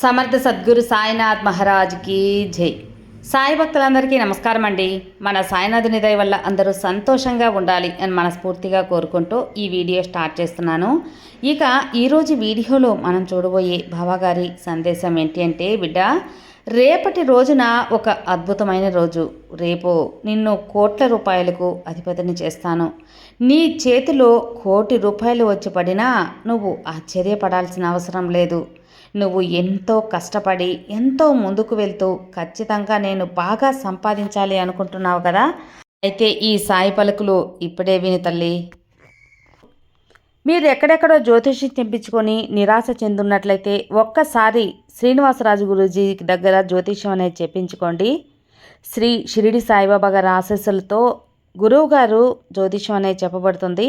సమర్థ సద్గురు సాయినాథ్ మహారాజ్కి జై. సాయి భక్తులందరికీ నమస్కారం అండి. మన సాయినాథుని దయ వల్ల అందరూ సంతోషంగా ఉండాలి అని మనస్ఫూర్తిగా కోరుకుంటూ ఈ వీడియో స్టార్ట్ చేస్తున్నాను. ఇక ఈరోజు వీడియోలో మనం చూడబోయే బాబాగారి సందేశం ఏంటి అంటే బిడ్డ రేపటి రోజున ఒక అద్భుతమైన రోజు. రేపు నిన్ను కోట్ల రూపాయలకు అధిపతిని చేస్తాను. నీ చేతిలో కోటి రూపాయలు వచ్చి పడినా నువ్వు ఆశ్చర్యపడాల్సిన అవసరం లేదు. నువ్వు ఎంతో కష్టపడి ఎంతో ముందుకు వెళ్తూ ఖచ్చితంగా నేను బాగా సంపాదించాలి అనుకుంటున్నావు కదా? అయితే ఈ సాయి పలుకులు ఇప్పుడే విని తల్లి. మీరు ఎక్కడెక్కడో జ్యోతిషి తెప్పించుకొని నిరాశ చెందున్నట్లయితే ఒక్కసారి శ్రీనివాసరాజు గురూజీ దగ్గర జ్యోతిష్యం అనేది చెప్పించుకోండి. శ్రీ షిరిడి సాయిబాబా గారి ఆశీస్సులతో గురువుగారు జ్యోతిష్యం అనేది చెప్పబడుతుంది.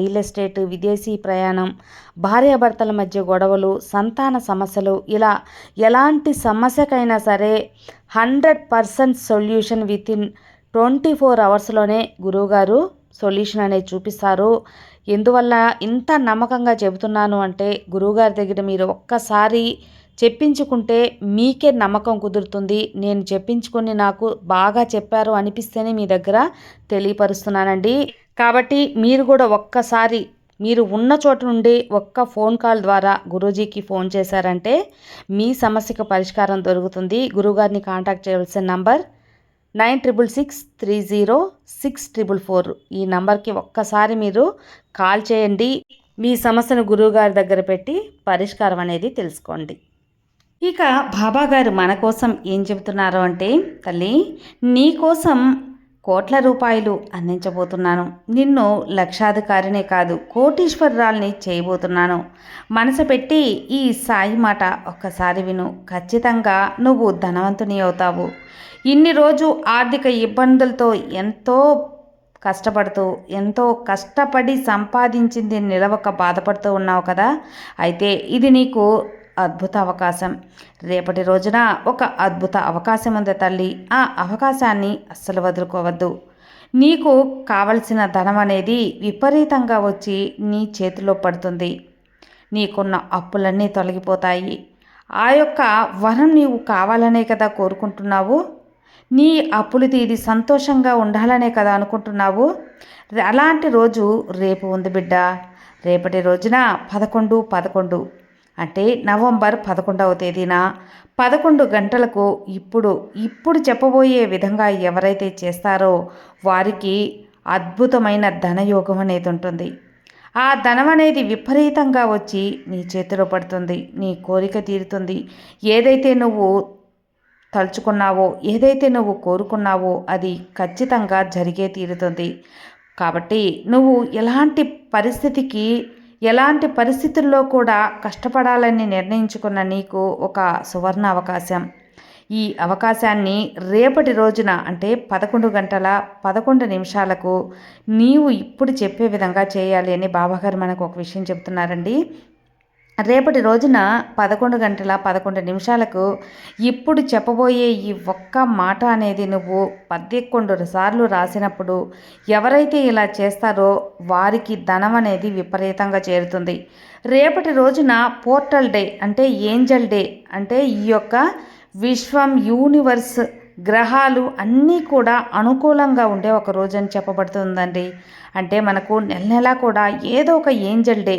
రియల్ ఎస్టేట్ విదేశీ ప్రయాణం భార్యాభర్తల మధ్య గొడవలు సంతాన సమస్యలు ఇలా ఎలాంటి సమస్యకైనా సరే hundred percent solution with in twenty four అవర్స్లోనే గురువుగారు సొల్యూషన్ అనేది చూపిస్తారు. ఎందువల్ల ఇంత నమ్మకంగా చెబుతున్నాను అంటే గురువుగారి దగ్గర మీరు ఒక్కసారి చెప్పించుకుంటే మీకే నమ్మకం కుదురుతుంది. నేను చెప్పించుకొని నాకు బాగా చెప్పారు అనిపిస్తేనే మీ దగ్గర తెలియపరుస్తున్నానండి. కాబట్టి మీరు కూడా ఒక్కసారి మీరు ఉన్న చోట నుండి ఒక్క ఫోన్ కాల్ ద్వారా గురూజీకి ఫోన్ చేశారంటే మీ సమస్యకు పరిష్కారం దొరుకుతుంది. గురుగారిని కాంటాక్ట్ చేయవలసిన number nine triple six three zero six triple four. ఈ నంబర్కి ఒక్కసారి మీరు కాల్ చేయండి. మీ సమస్యను గురువుగారి దగ్గర పెట్టి పరిష్కారం అనేది తెలుసుకోండి. ఇక బాబా గారు మన కోసం ఏం చెబుతున్నారు అంటే తల్లి నీ కోసం కోట్ల రూపాయలు అందించబోతున్నాను. నిన్ను లక్షాధికారినే కాదు కోటీశ్వరరాల్ని చేయబోతున్నాను. మనసు పెట్టి ఈ సాయి మాట ఒక్కసారి విను. ఖచ్చితంగా నువ్వు ధనవంతుని అవుతావు. ఇన్ని రోజు ఆర్థిక ఇబ్బందులతో ఎంతో కష్టపడుతూ ఎంతో కష్టపడి సంపాదించింది నిలవక బాధపడుతూ ఉన్నావు కదా. అయితే ఇది నీకు అద్భుత అవకాశం. రేపటి రోజున ఒక అద్భుత అవకాశం ఉంది తల్లి. ఆ అవకాశాన్ని అస్సలు వదులుకోవద్దు. నీకు కావలసిన ధనం అనేది విపరీతంగా వచ్చి నీ చేతిలో పడుతుంది. నీకున్న అప్పులన్నీ తొలగిపోతాయి. ఆ యొక్క వరం నీవు కావాలనే కదా కోరుకుంటున్నావు? నీ అప్పులు తీరి సంతోషంగా ఉండాలనే కదా అనుకుంటున్నావు? అలాంటి రోజు రేపు ఉంది బిడ్డ. రేపటి రోజున పదకొండు పదకొండు. అంటే నవంబర్ పదకొండవ తేదీన పదకొండు గంటలకు ఇప్పుడు ఇప్పుడు చెప్పబోయే విధంగా ఎవరైతే చేస్తారో వారికి అద్భుతమైన ధనయోగం అనేది ఉంటుంది. ఆ ధనం అనేది విపరీతంగా వచ్చి నీ చేతిలో పడుతుంది నీ కోరిక తీరుతుంది. ఏదైతే నువ్వు తలుచుకున్నావో ఏదైతే నువ్వు కోరుకున్నావో అది ఖచ్చితంగా జరిగే తీరుతుంది. కాబట్టి నువ్వు ఎలాంటి పరిస్థితికి ఎలాంటి పరిస్థితుల్లో కూడా కష్టపడాలని నిర్ణయించుకున్న నీకు ఒక సువర్ణ అవకాశం. ఈ అవకాశాన్ని రేపటి రోజున అంటే పదకొండు గంటల పదకొండు నిమిషాలకు నీవు ఇప్పుడు చెప్పే విధంగా చేయాలి అని బాబాగారు మనకు ఒక విషయం చెప్తున్నారండి రేపటి రోజున పదకొండు గంటల పదకొండు నిమిషాలకు ఇప్పుడు చెప్పబోయే ఈ ఒక్క మాట అనేది నువ్వు పద్దెకొండు సార్లు రాసినప్పుడు ఎవరైతే ఇలా చేస్తారో వారికి ధనం అనేది విపరీతంగా చేరుతుంది. రేపటి రోజున పోర్టల్ డే అంటే ఏంజల్ డే అంటే ఈ యొక్క విశ్వం యూనివర్స్ గ్రహాలు అన్నీ కూడా అనుకూలంగా ఉండే ఒక రోజు అని చెప్పబడుతుందండి. అంటే మనకు నెల నెలా కూడా ఏదో ఒక ఏంజల్ డే.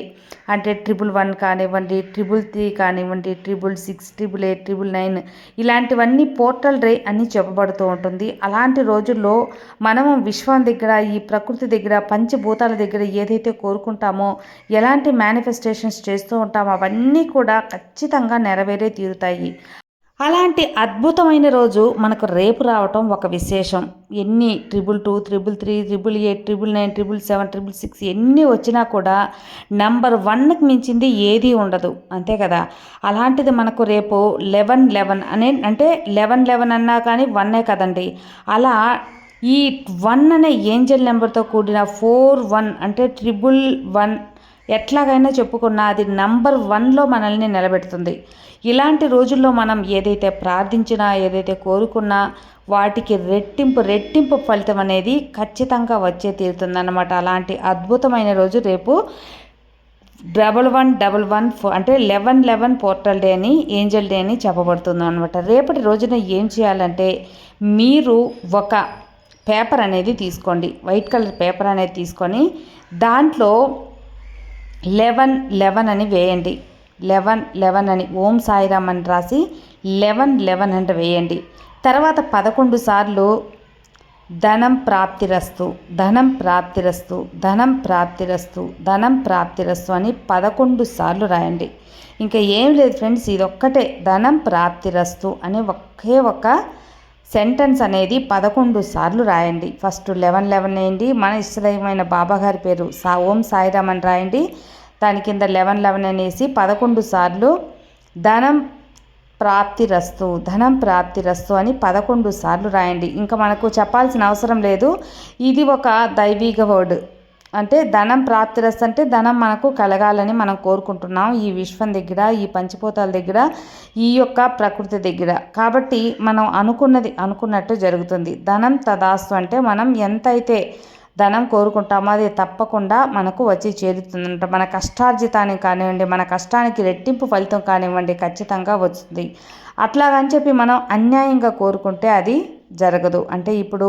అంటే ట్రిపుల్ వన్ కానివ్వండి ట్రిపుల్ త్రీ కానివ్వండి triple six triple eight triple nine ఇలాంటివన్నీ పోర్టల్ డే అని చెప్పబడుతూ ఉంటుంది. అలాంటి రోజుల్లో మనము విశ్వం దగ్గర ఈ ప్రకృతి దగ్గర పంచభూతాల దగ్గర ఏదైతే కోరుకుంటామో ఎలాంటి మేనిఫెస్టేషన్స్ చేస్తూ ఉంటామో అవన్నీ కూడా ఖచ్చితంగా నెరవేరే తీరుతాయి. అలాంటి అద్భుతమైన రోజు మనకు రేపు రావటం ఒక విశేషం. ఎన్ని triple two triple three triple eight triple nine triple seven triple six ఎన్ని వచ్చినా కూడా నంబర్ వన్కి మించింది ఏదీ ఉండదు. అంతే కదా? అలాంటిది మనకు రేపు లెవెన్ లెవెన్ అనే అంటే లెవెన్ లెవెన్ అన్నా కానీ వన్నే కదండి. అలా ఈ వన్ అనే ఏంజల్ నెంబర్తో కూడిన ఫోర్ వన్ అంటే ట్రిపుల్ వన్ ఎట్లాగైనా చెప్పుకున్నా అది నంబర్ వన్లో మనల్ని నిలబెడుతుంది. ఇలాంటి రోజుల్లో మనం ఏదైతే ప్రార్థించినా ఏదైతే కోరుకున్నా వాటికి రెట్టింపు రెట్టింపు ఫలితం అనేది ఖచ్చితంగా వచ్చే తీరుతుందన్నమాట. అలాంటి అద్భుతమైన రోజు రేపు డబల్ వన్ డబల్ వన్ అంటే లెవెన్ లెవెన్ పోర్టల్ డే అని ఏంజల్ డే అని చెప్పబడుతుంది అనమాట రేపటి రోజున ఏం చేయాలంటే మీరు ఒక పేపర్ అనేది తీసుకోండి. వైట్ కలర్ పేపర్ అనేది తీసుకొని దాంట్లో లెవెన్ లెవెన్ అని వేయండి. లెవెన్ లెవెన్ అని ఓం సాయిరామ్ అని రాసి లెవెన్ లెవెన్ అంటే వేయండి. తర్వాత పదకొండు సార్లు ధనం ప్రాప్తిరస్తు ధనం ప్రాప్తిరస్తు ధనం ప్రాప్తిరస్తు ధనం ప్రాప్తిరస్తు అని పదకొండు సార్లు రాయండి. ఇంకా ఏం లేదు ఫ్రెండ్స్ ఇది ఒక్కటే ధనం ప్రాప్తిరస్తు అని ఒకే ఒక సెంటెన్స్ అనేది పదకొండు సార్లు రాయండి. ఫస్ట్ లెవెన్ లెవెన్ వేయండి. మన ఇష్టదైవమైన బాబాగారి పేరు సా ఓం సాయిరామ్ అని రాయండి. దాని కింద లెవెన్ లెవెన్ అనేసి పదకొండు సార్లు ధనం ప్రాప్తి రస్తు ధనం ప్రాప్తి రస్తు అని పదకొండు సార్లు రాయండి. ఇంకా మనకు చెప్పాల్సిన అవసరం లేదు. ఇది ఒక దైవీగ వర్డ్. అంటే ధనం ప్రాప్తిరస్తు అంటే ధనం మనకు కలగాలని మనం కోరుకుంటున్నాం ఈ విశ్వం దగ్గర ఈ పంచిపోతాల దగ్గర ఈ యొక్క ప్రకృతి దగ్గర. కాబట్టి మనం అనుకున్నది అనుకున్నట్టు జరుగుతుంది. ధనం తదాస్తు అంటే మనం ఎంతైతే ధనం కోరుకుంటామో అది తప్పకుండా మనకు వచ్చి చేరుతుందంట. మన కష్టార్జితానికి కానివ్వండి మన కష్టానికి రెట్టింపు ఫలితం కానివ్వండి ఖచ్చితంగా వస్తుంది. అట్లాగని చెప్పి మనం అన్యాయంగా కోరుకుంటే అది జరగదు. అంటే ఇప్పుడు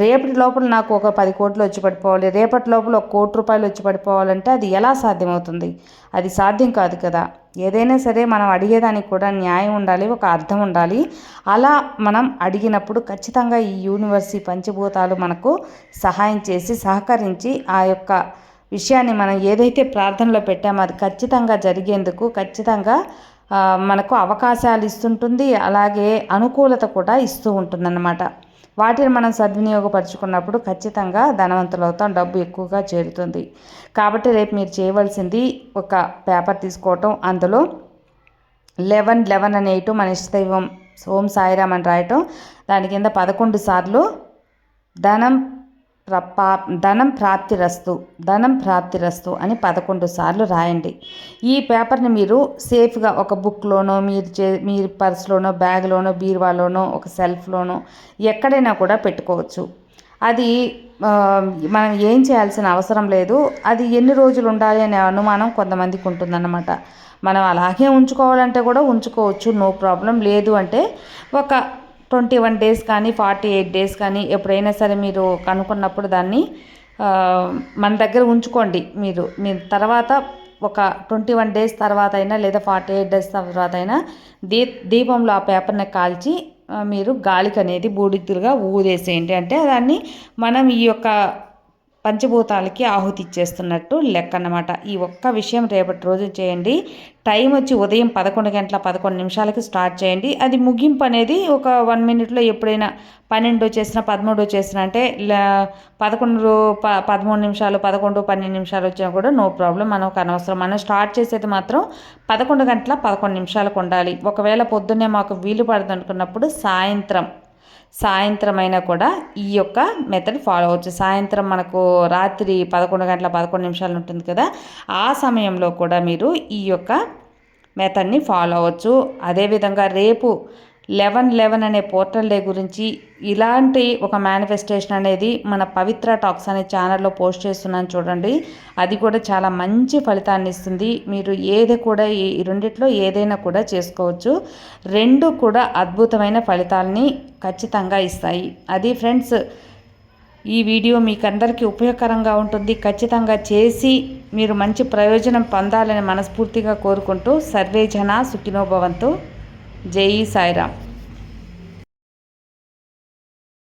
రేపటి లోపల నాకు ఒక పది కోట్లు వచ్చి పడిపోవాలి రేపటి లోపల ఒక కోటి రూపాయలు వచ్చి పడిపోవాలంటే అది ఎలా సాధ్యమవుతుంది? అది సాధ్యం కాదు కదా. ఏదైనా సరే మనం అడిగేదానికి కూడా న్యాయం ఉండాలి ఒక అర్థం ఉండాలి. అలా మనం అడిగినప్పుడు ఖచ్చితంగా ఈ యూనివర్సిటీ పంచభూతాలు మనకు సహాయం చేసి సహకరించి ఆ యొక్క విషయాన్ని మనం ఏదైతే ప్రార్థనలో పెట్టామో అది ఖచ్చితంగా జరిగేందుకు ఖచ్చితంగా మనకు అవకాశాలు ఇస్తుంటుంది అలాగే అనుకూలత కూడా ఇస్తూ ఉంటుందన్నమాట. వాటిని మనం సద్వినియోగపరుచుకున్నప్పుడు ఖచ్చితంగా ధనవంతులు అవుతాం డబ్బు ఎక్కువగా చేరుతుంది. కాబట్టి రేపు మీరు చేయవలసింది ఒక పేపర్ తీసుకోవటం అందులో లెవెన్ లెవెన్ అనేటు మన ఇష్టదైవం ఓం సాయిరామ్ అని రాయటం దాని కింద పదకొండు సార్లు ధనం ప్రపా ధనం ప్రాప్తిరస్తు ధనం ప్రాప్తిరస్తు అని పదకొండు సార్లు రాయండి. ఈ పేపర్ని మీరు సేఫ్గా ఒక బుక్లోనో మీరు చే మీరు పర్స్లోనో బ్యాగ్లోనో బీరువాలోనో ఒక సెల్ఫ్లోనో ఎక్కడైనా కూడా పెట్టుకోవచ్చు. అది మనం ఏం చేయాల్సిన అవసరం లేదు. అది ఎన్ని రోజులు ఉండాలి అనే అనుమానం కొంతమందికి ఉంటుందన్నమాట. మనం అలాగే ఉంచుకోవాలంటే కూడా ఉంచుకోవచ్చు. నో ప్రాబ్లం లేదు అంటే ఒక ట్వంటీ వన్ డేస్ కానీ ఫార్టీ ఎయిట్ డేస్ కానీ ఎప్పుడైనా సరే మీరు కనుక్కున్నప్పుడు దాన్ని మన దగ్గర ఉంచుకోండి మీరు. మీరు తర్వాత ఒక ట్వంటీ వన్ డేస్ తర్వాత అయినా లేదా ఫార్టీ ఎయిట్ డేస్ తర్వాత అయినా దీ దీపంలో ఆ పేపర్ని కాల్చి మీరు గాలికి అనేది బూడిద్దులుగా ఊదేసేయండి. అంటే దాన్ని మనం ఈ యొక్క పంచభూతాలకి ఆహుతి ఇచ్చేస్తున్నట్టు లెక్క అన్నమాట ఈ ఒక్క విషయం రేపటి రోజు చేయండి. టైం వచ్చి ఉదయం పదకొండు గంటల పదకొండు నిమిషాలకి స్టార్ట్ చేయండి. అది ముగింపు అనేది ఒక వన్ మినిట్లో ఎప్పుడైనా పన్నెండు చేసిన పదమూడు చేసిన అంటే పదకొండు ప పదమూడు నిమిషాలు పదకొండు పన్నెండు నిమిషాలు వచ్చినా కూడా నో ప్రాబ్లం. మనకు అనవసరం. మనం స్టార్ట్ చేసేది మాత్రం పదకొండు గంటల పదకొండు నిమిషాలకు ఉండాలి. ఒకవేళ పొద్దున్నే మాకు వీలు పడదనుకున్నప్పుడు సాయంత్రం సాయంత్రం అయినా కూడా ఈ యొక్క మెథడ్ ఫాలో అవచ్చు సాయంత్రం మనకు రాత్రి పదకొండు గంటల పదకొండు నిమిషాలు ఉంటుంది కదా ఆ సమయంలో కూడా మీరు ఈ యొక్క మెథడ్ని ఫాలో అవ్వచ్చు. అదేవిధంగా రేపు లెవెన్ లెవెన్ అనే పోర్టల్ డే గురించి ఇలాంటి ఒక మేనిఫెస్టేషన్ అనేది మన పవిత్ర టాక్స్ అనే ఛానల్లో పోస్ట్ చేస్తున్నాను చూడండి. అది కూడా చాలా మంచి ఫలితాన్ని ఇస్తుంది. మీరు ఏది కూడా ఈ రెండిట్లో ఏదైనా కూడా చేసుకోవచ్చు. రెండు కూడా అద్భుతమైన ఫలితాలని ఖచ్చితంగా ఇస్తాయి. అది ఫ్రెండ్స్ ఈ వీడియో మీకు అందరికీ ఉపయోగకరంగా ఉంటుంది. ఖచ్చితంగా చేసి మీరు మంచి ప్రయోజనం పొందాలని మనస్ఫూర్తిగా కోరుకుంటూ సర్వే జన సుఖినోభవంతో జై సాయిరామ్